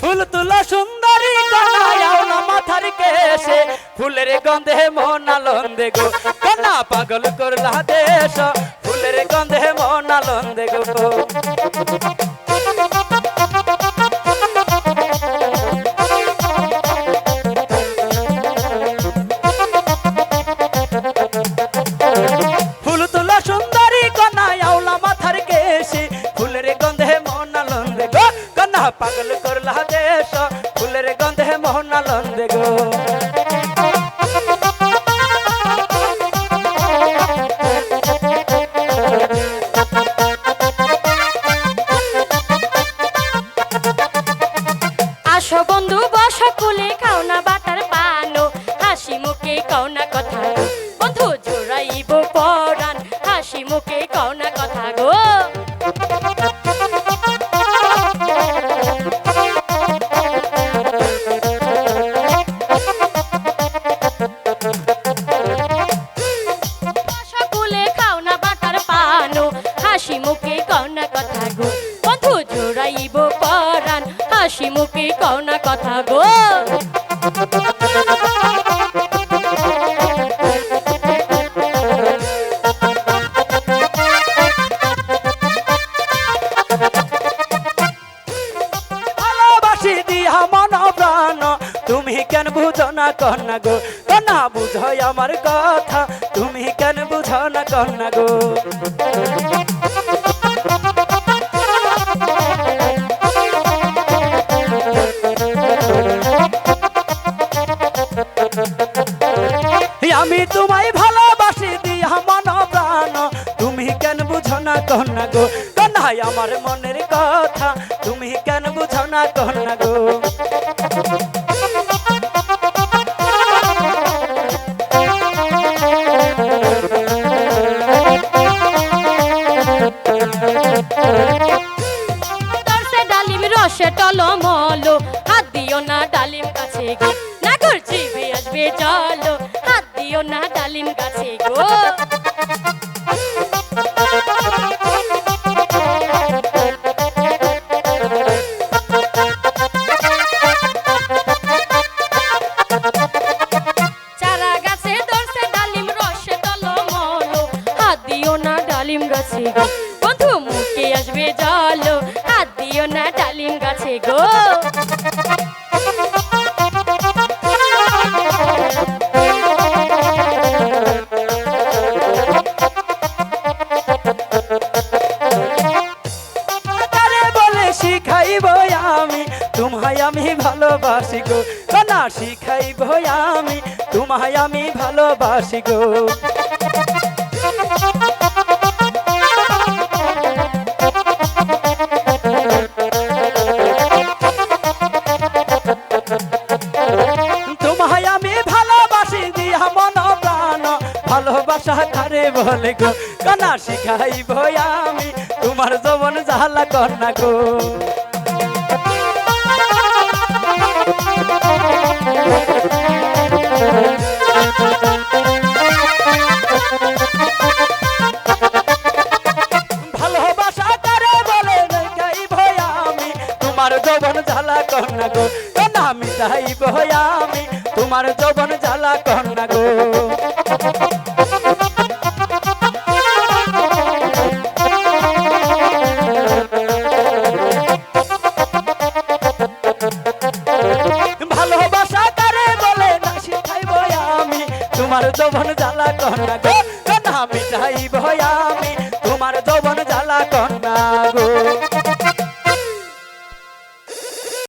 ফুল তুলো সুন্দরী কনায়াও না মাথার কেশে। ফুলের গন্ধে মন আনন্দে গো। কনা পাগল করলা দেশ, ফুলের গন্ধে মন আনন্দে গো। ফুলের গন্ধে মোহন আনন্দে গো। আসো বন্ধু, বসো, কুলে খাও না বাটার পানো হাসি মুখে কও না কথা। বন্ধু, জোড়াইব পরাণ। হাসি মুখে কও না কথা গো। মুখে কও না কথা গো। বন্ধু, জোড়াইব পরাণ। হাসি মুখে কও না কথা গো। তুমি কেন বুঝো না কন্যা গো? কন্যা বুঝো আমার কথা। তুমি কেন বুঝো না কন্যা গো? তোমায় ভালোবাসি দিয়া মন প্রাণ। তুমি কেন বুঝো না কন্যা গো? কন্যাই আমার মনের কথা। তুমি কেন বুঝো না কন্যা গো? রসে হাত দিও না ডালিম কাছে গো। জিভে আসবে চলো ডালিম গাছে গো। বন্ধু, মুখে আসবে জলো। হাত দিও না ডালিম গাছে গো। ভালোবাসি গো। কন্যা, শিখাইব আমি, তোমায় আমি ভালোবাসি গো। ভালোবাসা বলে গো কন্যা শিখাইব আমি, তোমার যৌবন জ্বালা কন্যা গো। তোমার যৌবন জ্বালা কন্যা গো। যৌবন জ্বালা কন্যা গো। আমি চাইব আমি তোমার যৌবন জ্বালা কন্যা গো।